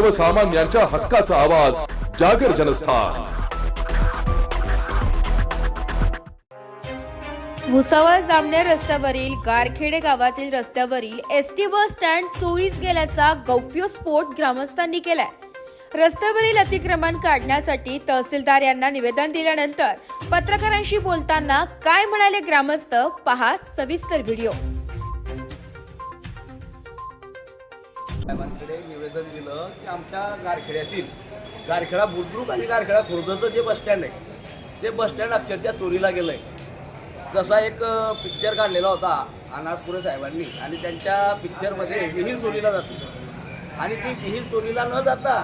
सर्वसामान्यांच्या हक्काचा आवाज जागर जनस्थान. भुसावळ जामनेर रस्त्यावरील गारखेडे गावातील रस्त्यावरील एस टी बस स्टँड चोरीस गेल्याचा गौप्यस्फोट ग्रामस्थांनी केलाय. रस्त्यावरील अतिक्रमण काढण्यासाठी तहसीलदार यांना निवेदन दिल्यानंतर पत्रकारांशी बोलताना काय म्हणाले ग्रामस्थ? पहा सविस्तर व्हिडिओ. साहेबांकडे निवेदन दिलं की आमच्या गारखेड्यातील गारखेडा बुद्रुक आणि गारखेडा खुर्दचं जे बसस्टँड आहे ते बसस्टँड अक्षरशः चोरीला गेलं आहे जसा एक पिक्चर काढलेला होता अनाथपुरे साहेबांनी आणि त्यांच्या पिक्चरमध्ये विहीर चोरीला जाते. आणि ती विहीर चोरीला न जाता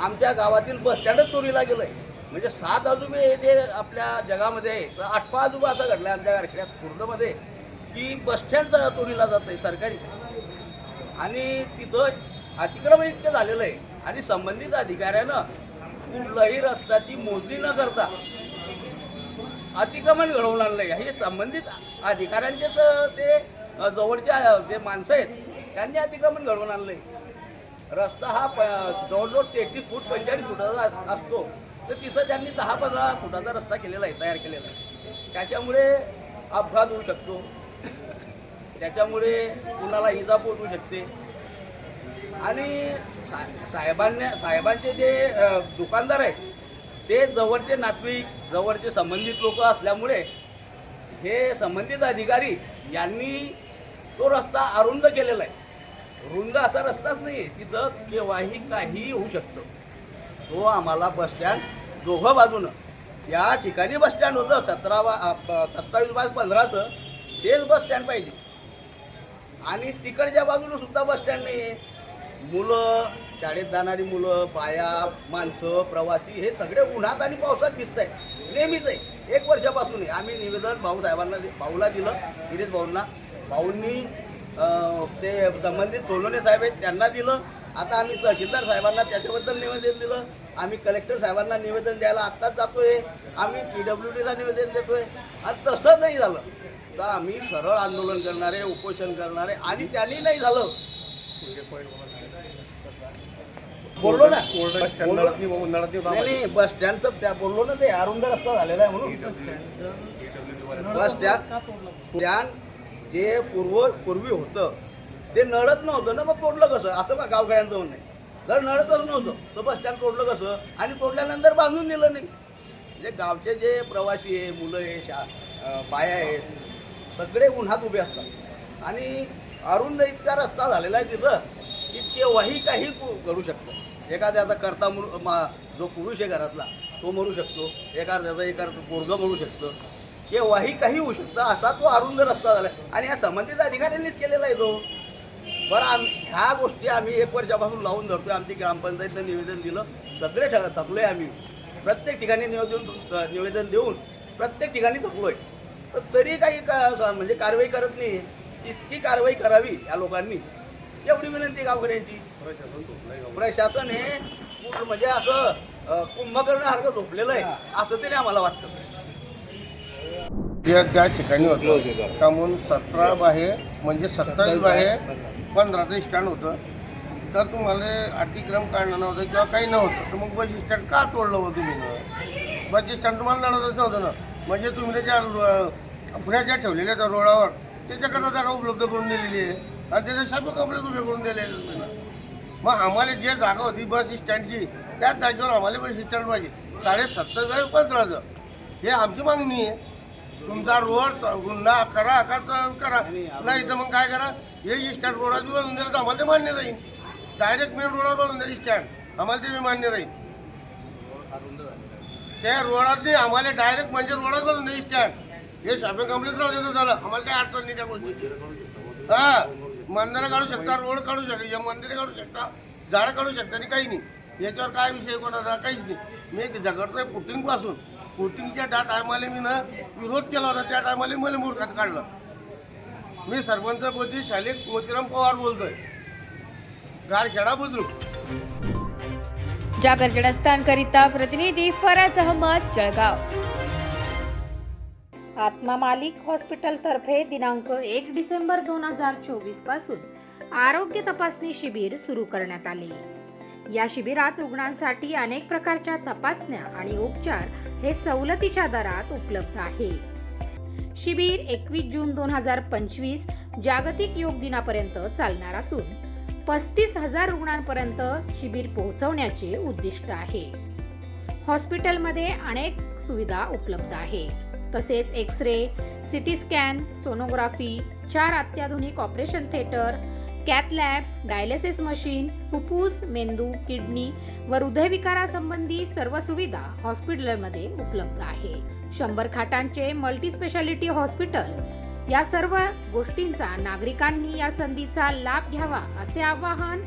आमच्या गावातील बसस्टँडच चोरीला गेलं आहे म्हणजे सात आजोबे हे जे आपल्या जगामध्ये आहे तर आठवा आजोबा असं घडला आमच्या गारखेड्यात खुर्दमध्ये की बसस्टँड चोरीला जातं आहे सरकारी. आणि तिथं अतिक्रमण इतकं झालेलं आहे. आणि संबंधित अधिकाऱ्यानं कुठल्याही रस्त्याची मोजणी न करता अतिक्रमण घडवून आणलं आहे. हे संबंधित अधिकाऱ्यांचेच ते जवळच्या जे माणसं आहेत त्यांनी अतिक्रमण घडवून आणलं आहे. रस्ता हा प जवळजवळ तेहतीस फूट पंचेचाळीस फुटाचा अस- असतो. तर तिथं त्यांनी दहा पंधरा फुटाचा रस्ता केलेला आहे तयार केलेला आहे. त्याच्यामुळे अपघात होऊ शकतो. त्याच्यामुळे कुणाला इजा पोचू शकते. आणि सा साहेबांना साहेबांचे जे दुकानदार आहेत ते जवळचे नातेवाईक जवळचे संबंधित लोक असल्यामुळे हे संबंधित अधिकारी यांनी तो रस्ता अरुंद केलेला आहे. रुंद असा रस्ताच नाही आहे तिथं केव्हाही काहीही होऊ शकतं. तो आम्हाला बसस्टँड दोघं बाजूनं या ठिकाणी बसस्टँड होतं सतरा बा सत्तावीस बाय पंधराचं तेच बसस्टँड पाहिजे. आणि तिकडच्या बाजूला सुद्धा बसस्टँड नाही आहे मुलं शाळेत जाणारी मुलं बाया माणसं प्रवासी हे सगळे उन्हात आणि पावसात दिसत आहे नेहमीच आहे. एक वर्षापासून आहे. आम्ही निवेदन भाऊ साहेबांना भाऊला दिलं गिरीश भाऊंना. भाऊंनी ते संबंधित सोलोने साहेब आहेत त्यांना दिलं. आता आम्ही तहसीलदार साहेबांना त्याच्याबद्दल निवेदन दिलं. आम्ही कलेक्टर साहेबांना निवेदन द्यायला आत्ताच जातोय. आम्ही पी डब्ल्यू डीला निवेदन देतोय. आणि तसं नाही झालं. तर आम्ही सरळ आंदोलन करणारे उपोषण करणारे आणि त्यांनी नाही झालं. बोललो ना. नाही, बस स्टँडचं त्या बोललो ना ते अरुंद रस्ता झालेला आहे म्हणून. बस स्टँड स्टँड जे पूर्व पूर्वी होतं ते नळत नव्हतं ना मग तोडलं कसं? असं मग गावकऱ्यांचं म्हणणं आहे? जर नळतच नव्हतं तर बस स्टँड तोडलं कसं? आणि तोडल्यानंतर बांधून दिलं नाही. म्हणजे गावचे जे प्रवासी आहे मुलं आहे शा बाया आहेत सगळे उन्हात उभे असतात. आणि अरुंद इतका रस्ता झालेला आहे तिथं की केव्हाही काही करू शकतो. शकतं एखाद्याचा करता मु मा जो पुरुष आहे घरातला तो म्हणू शकतो. एखाद्याचा एखाद पोरगं म्हणू शकतं. केव्हाही काही होऊ शकतं. असा तो अरुंद रस्ता झाला आणि या संबंधित अधिकाऱ्यांनीच केलेला आहे तो. बरं आम ह्या गोष्टी आम्ही एक वर्षापासून लावून धरतो आमची ग्रामपंचायतनं निवेदन दिलं. सगळे ठग आहे आम्ही. प्रत्येक ठिकाणी निवेदन निवेदन देऊन प्रत्येक ठिकाणी थकलो आहे तर तरी काही का म्हणजे कारवाई करत नाही. इतकी कारवाई करावी या लोकांनी. एवढी विनंती गावकऱ्यांची. प्रशासन हे पूर्ण म्हणजे असं अं, कुंभकर्णासारखं झोपलेलं आहे. असं तरी आम्हाला वाटतं. त्या त्या ठिकाणी होतं. का म्हणून सतरा बाहे म्हणजे सत्तावीस बाहे पंधराचं स्टँड होतं. तर तुम्हाला अतिक्रम काढणं नव्हतं किंवा काही नव्हतं. तर मग बस स्टँड का तोडलं होतं तुम्ही? बस स्टँड तुम्हाला नडतच नव्हतं ना. म्हणजे तुम्ही ज्या पुण्याच्या ठेवलेल्या त्या रोडावर त्याच्याकरता जागा उपलब्ध करून दिलेली आहे. आणि त्याच्या शाबी कंपनीत उभे करून दिलेले त्यांना ना मग आम्हाला जे जागा होती बस स्टँडची त्याच जागेवर आम्हाला बस स्टँड पाहिजे. साडेसत्तर वेळेस पंधराचं. हे आमची मागणी आहे. तुमचा रोड गुन्हा करा का करा. नाही तर मग काय करा? हे स्टँड रोडाची बनवून दिलं तर आम्हाला ते मान्य राहील. डायरेक्ट मेन रोडावर बनवून द्या स्टँड. आम्हाला ते बी मान्य राहील. त्या रोडात नाही आम्हाला डायरेक्ट म्हणजे रोडात बनवून स्टँड हे शॉपिंग कंप्लीट राहू देतो झालं आम्हाला काही अडचण नाही त्या गोष्टी हा मंदिरं काढू शकता रोड काढू शकता मंदिरं काढू शकता झाडं काढू शकता आणि काही नाही. याच्यावर काय विषय कोणाचा? काहीच नाही. मी झगडतोय पुटिंगपासून. पुटिंगच्या त्या टायमाला मी ना विरोध केला होता. त्या टायमाला मला मूर्खात काढलं. मी सरपंचपती शालिक मोतीराम पवार बोलतोय. गारखेडा बुद्रुक. जागर जनस्थानकरिता प्रतिनिधी फराज अहमद जळगाव. आत्मा मालिक हॉस्पिटलतर्फे दिनांक एक डिसेंबर दोन हजार चोवीसपासून आरोग्य तपासणी शिबिर सुरू करण्यात आले. या शिबिरात रुग्णांसाठी अनेक प्रकारच्या तपासण्या आणि उपचार हे सवलतीच्या दरात उपलब्ध आहे. शिबिर एकवीस जून दोन हजार पंचवीस जागतिक योग दिनापर्यंत चालणार असून पस्तीस हजार रुग्णांपर्यंत शिबिर पोहोचवण्याचे उद्दिष्ट आहे. हॉस्पिटलमध्ये अनेक सुविधा उपलब्ध आहे. तसेच X ray CT scan sonography चार अत्याधुनिक operation theatre cath lab dialysis machine फुफ्फुस मेंदू किडनी व हृदयविकारासंबंधी सर्व सुविधा हॉस्पिटलमध्ये उपलब्ध आहे. शंभर खाटांचे मल्टी स्पेशालिटी हॉस्पिटल या सर्व गोष्टींचा नागरिकांनी या संधीचा लाभ घ्यावा असे आवाहन